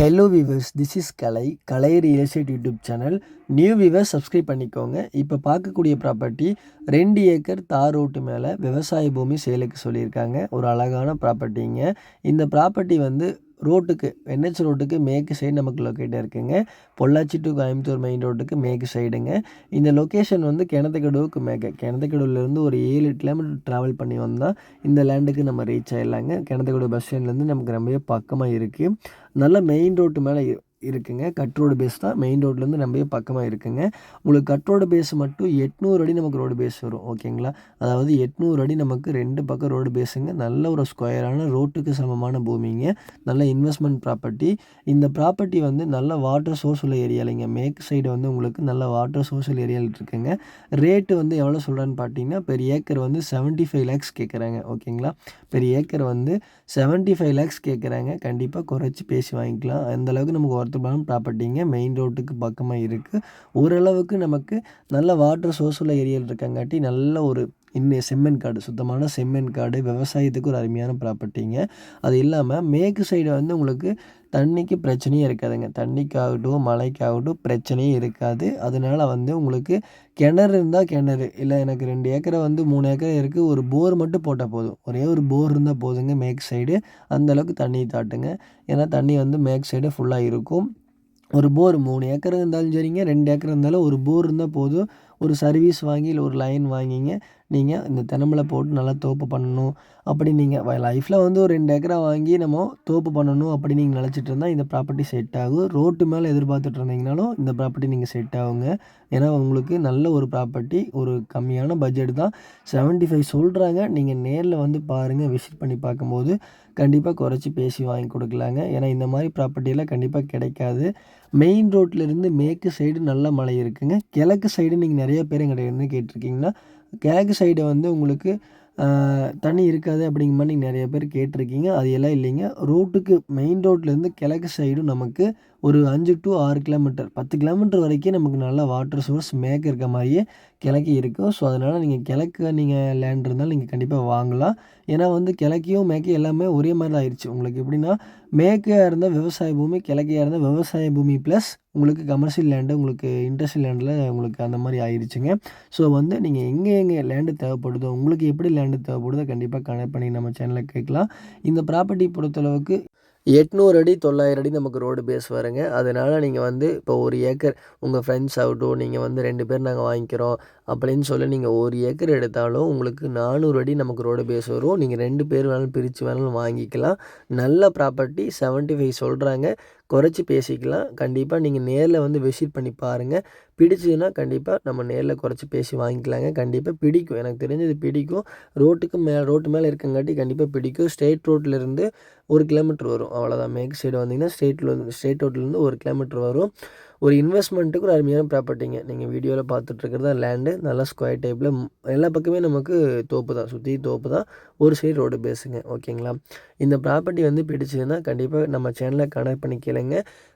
Hello viewers this is Kalai Kalai real estate YouTube channel new viewers subscribe பண்ணிக்கோங்க. இப்போ பார்க்கக்கூடிய property ரெண்டு acre தார் ரோட்டு மேலே விவசாய பூமி சேலுக்கு சொல்லியிருக்காங்க. ஒரு அழகான ப்ராப்பர்ட்டிங்க இந்த ப்ராப்பர்ட்டி வந்து ரோட்டுக்கு என்ஹெச் ரோட்டுக்கு மேற்கு சைடு நமக்கு லொக்கேட்டாக இருக்குங்க பொள்ளாச்சி டு கோயம்புத்தூர் மெயின் ரோட்டுக்கு மேற்கு சைடுங்க இந்த லொக்கேஷன் வந்து கிணத்துக்கடவுக்கு மேற்க. கிணத்துக்கடவுலேருந்து ஒரு ஏழு கிலோமீட்டர் ட்ராவல் பண்ணி வந்தால் இந்த லேண்டுக்கு நம்ம ரீச் ஆகிடலாங்க கிணத்துக்கடவு பஸ் ஸ்டாண்ட்லேருந்து நமக்கு ரொம்பவே பக்கமாக இருக்குது நல்ல மெயின் ரோட்டு மேலே இருக்குங்க. கட் ரோடு பேஸ் தான் மெயின் ரோட்லேருந்து ரொம்ப பக்கமாக இருக்குங்க. உங்களுக்கு கட் ரோடு பேஸ் மட்டும் எட்நூறு அடி நமக்கு ரோடு பேஸ் வரும். ஓகேங்களா அதாவது எட்நூறு அடி நமக்கு ரெண்டு பக்கம் ரோடு பேஸுங்க நல்ல ஒரு ஸ்கொயரான ரோட்டுக்கு சமமான பூமிங்க. நல்ல இன்வெஸ்ட்மெண்ட் ப்ராப்பர்ட்டி இந்த ப்ராப்பர்ட்டி வந்து நல்ல வாட்டர் சோர்ஸ் உள்ள ஏரியாலைங்க மேற்கு சைடு வந்து உங்களுக்கு நல்ல வாட்டர் சோர்ஸ் உள்ள ஏரியாவில் இருக்குங்க. ரேட்டு வந்து எவ்வளோ சொல்கிறேன்னு பார்த்தீங்கன்னா பெரிய ஏக்கர் வந்து செவன்ட்டி ஃபைவ் லேக்ஸ் கேட்குறாங்க ஓகேங்களா பெரிய ஏக்கர் வந்து செவன்ட்டி ஃபைவ் லேக்ஸ் கேட்குறாங்க கண்டிப்பாக குறைச்சி பேசி வாங்கிக்கலாம். அந்தளவுக்கு நமக்கு பார்த்துபாலம் ப்ராப்பர்ட்டிங்க மெயின் ரோட்டுக்கு பக்கமாக இருக்குது ஓரளவுக்கு நமக்கு நல்ல வாட்டர் சோர்ஸ் உள்ள ஏரியாவில் இருக்கங்காட்டி நல்ல ஒரு இன்னும் செம்மண் காடு சுத்தமான செம்மண் காடு விவசாயத்துக்கு ஒரு அருமையான ப்ராப்பர்ட்டிங்க அது இல்லாமல் மேற்கு சைடு வந்து உங்களுக்கு தண்ணிக்கு பிரச்சனையே இருக்காதுங்க. தண்ணிக்காகட்டும் மழைக்காகட்டும் பிரச்சனையே இருக்காது. அதனால வந்து உங்களுக்கு கிணறு இருந்தால் கிணறு. இல்லை எனக்கு ரெண்டு ஏக்கரை வந்து மூணு ஏக்கரை இருக்குது ஒரு போர் மட்டும் போட்டால் போதும். ஒரே ஒரு போர் இருந்தால் போதுங்க மேற்கு சைடு அந்தளவுக்கு தண்ணி தாட்டுங்க. ஏன்னா தண்ணி வந்து மேற்கு சைடு ஃபுல்லாக இருக்கும். ஒரு போர் மூணு ஏக்கர் இருந்தாலும் சரிங்க. ரெண்டு ஏக்கர் இருந்தாலும் ஒரு போர் இருந்தால் போதும். ஒரு சர்வீஸ் வாங்கி இல்லை ஒரு லைன் வாங்கிங்க. நீங்கள் இந்த தினமலை போட்டு நல்லா தோப்பு பண்ணணும். அப்படி நீங்கள் லைஃப்பில் வந்து ஒரு ரெண்டு ஏக்கரா வாங்கி நம்ம தோப்பு பண்ணணும் அப்படி நீங்கள் நினச்சிட்டு இருந்தால் இந்த ப்ராப்பர்ட்டி செட் ஆகும். ரோட்டு மேலே எதிர்பார்த்துட்டு இருந்தீங்கனாலும் இந்த ப்ராப்பர்ட்டி நீங்கள் செட் ஆகுங்க. ஏன்னா உங்களுக்கு நல்ல ஒரு ப்ராப்பர்ட்டி ஒரு கம்மியான பட்ஜெட் தான். செவன்ட்டி ஃபைவ் சொல்கிறாங்க நீங்கள் நேரில் வந்து பாருங்கள் விசிட் பண்ணி பார்க்கும்போது கண்டிப்பாக குறைச்சி பேசி வாங்கி கொடுக்கலாங்க. ஏன்னா இந்த மாதிரி ப்ராப்பர்ட்டியெல்லாம் கண்டிப்பாக கிடைக்காது. மெயின் ரோட்டிலேருந்து மேற்கு சைடு நல்ல மலை இருக்குங்க. கிழக்கு சைடு நீங்கள் நிறைய பேர் எங்கிட்ட என்ன கேட்டிருக்கீங்கன்னா கிழக்கு சைடு வந்து உங்களுக்கு தண்ணி இருக்காது அப்படிங்கிற மாதிரி நீங்கள் நிறைய பேர் கேட்டிருக்கீங்க. அது எல்லாம் இல்லைங்க. ரோட்டுக்கு மெயின் ரோட்லேருந்து கிழக்கு சைடும் நமக்கு ஒரு அஞ்சு டு ஆறு கிலோமீட்டர் பத்து கிலோமீட்டர் வரைக்கும் நமக்கு நல்ல வாட்டர் சோர்ஸ் மேக் இருக்க மாதிரியே கிழக்கு இருக்கும் ஸோ அதனால் நீங்கள் கிழக்கு நீங்கள் லேண்ட் இருந்தாலும் நீங்கள் கண்டிப்பாக வாங்கலாம். ஏன்னா வந்து கிழக்கையும் மேற்கே எல்லாமே ஒரே மாதிரி தான் ஆயிடுச்சு உங்களுக்கு எப்படின்னா மேற்கையாக இருந்தால் விவசாய பூமி கிழக்கையாக இருந்தால் விவசாய பூமி ப்ளஸ் உங்களுக்கு கமர்ஷியல் லேண்டு உங்களுக்கு இண்டஸ்ட்ரியல் லேண்டில் உங்களுக்கு அந்த மாதிரி ஆயிடுச்சுங்க ஸோ வந்து நீங்கள் எங்கே எங்கே லேண்டு தேவைப்படுதோ உங்களுக்கு எப்படி லேண்டு தேவைப்படுதோ கண்டிப்பாக கனெக்ட் பண்ணி நம்ம சேனலில் கேட்கலாம். இந்த ப்ராப்பர்ட்டி பொறுத்தளவுக்கு எட்நூறு அடி தொள்ளாயிரம் அடி நமக்கு ரோடு பேஸ் வருங்க. அதனால் நீங்கள் வந்து இப்போ ஒரு ஏக்கர் உங்கள் ஃப்ரெண்ட்ஸ் ஆகட்டும் நீங்கள் வந்து ரெண்டு பேர் நாங்கள் வாங்கிக்கிறோம் அப்படின்னு சொல்லி நீங்கள் ஒரு ஏக்கர் எடுத்தாலும் உங்களுக்கு நானூறு அடி நமக்கு ரோடு பேஸ் வரும். நீங்கள் ரெண்டு பேர் வேணாலும் பிரித்து வேணாலும் வாங்கிக்கலாம். நல்ல ப்ராப்பர்ட்டி செவன்ட்டி ஃபைவ் சொல்கிறாங்க குறைச்சி பேசிக்கலாம். கண்டிப்பாக நீங்கள் நேரில் வந்து விசிட் பண்ணி பாருங்கள் பிடிச்சதுன்னா கண்டிப்பாக நம்ம நேரில் குறைச்சி பேசி வாங்கிக்கலாங்க. கண்டிப்பாக பிடிக்கும். எனக்கு தெரிஞ்சது பிடிக்கும். ரோட்டுக்கு மேலே ரோட்டு மேலே இருக்கங்காட்டி கண்டிப்பாக பிடிக்கும். ஸ்ட்ரெயிட் ரோட்லேருந்து ஒரு கிலோமீட்டர் வரும். அவ்வளோதான் மேற்கு சைடு வந்தீங்கன்னா ஸ்டேட்டில் வந்து ரோட்லேருந்து ஒரு கிலோமீட்டர் வரும். ஒரு இன்வெஸ்ட்மெண்ட்டுக்கு ஒரு அருமையான ப்ராப்பர்ட்டிங்க நீங்கள் வீடியோவில் பார்த்துட்ருக்கிறது லேண்டு நல்லா ஸ்கொயர் டைப்பில் எல்லா பக்கமே நமக்கு தோப்பு தான். சுற்றி தோப்பு தான். ஒரு சைடு ரோடு பேஸுங்க ஓகேங்களா இந்த ப்ராப்பர்ட்டி வந்து பிடிச்சதுன்னா கண்டிப்பாக நம்ம சேனலை கனெக்ட் பண்ணி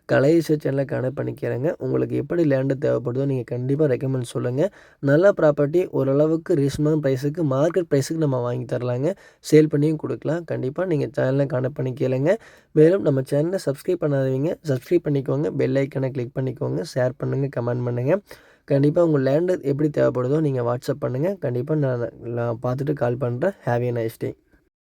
கேளுங்க கலை சேனலை கனெக்ட் பண்ணிக்கிறேங்க. உங்களுக்கு எப்படி லேண்டு தேவைப்படுதோ நீங்கள் கண்டிப்பாக ரெக்கமெண்ட் சொல்லுங்கள் நல்ல ப்ராப்பர்ட்டி ஓரளவுக்கு ரீசனபிள் ப்ரைஸுக்கு மார்க்கெட் ப்ரைஸுக்கு நம்ம வாங்கி தரலாங்க. சேல் பண்ணியும் கொடுக்கலாம். கண்டிப்பாக நீங்கள் சேனலை கனெக்ட் பண்ணிக்கலைங்க. மேலும் நம்ம சேனலை சப்ஸ்கிரைப் பண்ணாதவங்க சப்ஸ்கிரைப் பண்ணிக்கோங்க. பெல் ஐக்கனை கிளிக் பண்ணிக்கோங்க. ஷேர் பண்ணுங்கள் கமெண்ட் பண்ணுங்கள் கண்டிப்பாக உங்கள் லேண்டு எப்படி தேவைப்படுதோ நீங்கள் வாட்ஸ்அப் பண்ணுங்கள் கண்டிப்பாக நான் நான் பார்த்துட்டு கால் பண்ணுறேன் ஹேவி ஏ நைஸ் டே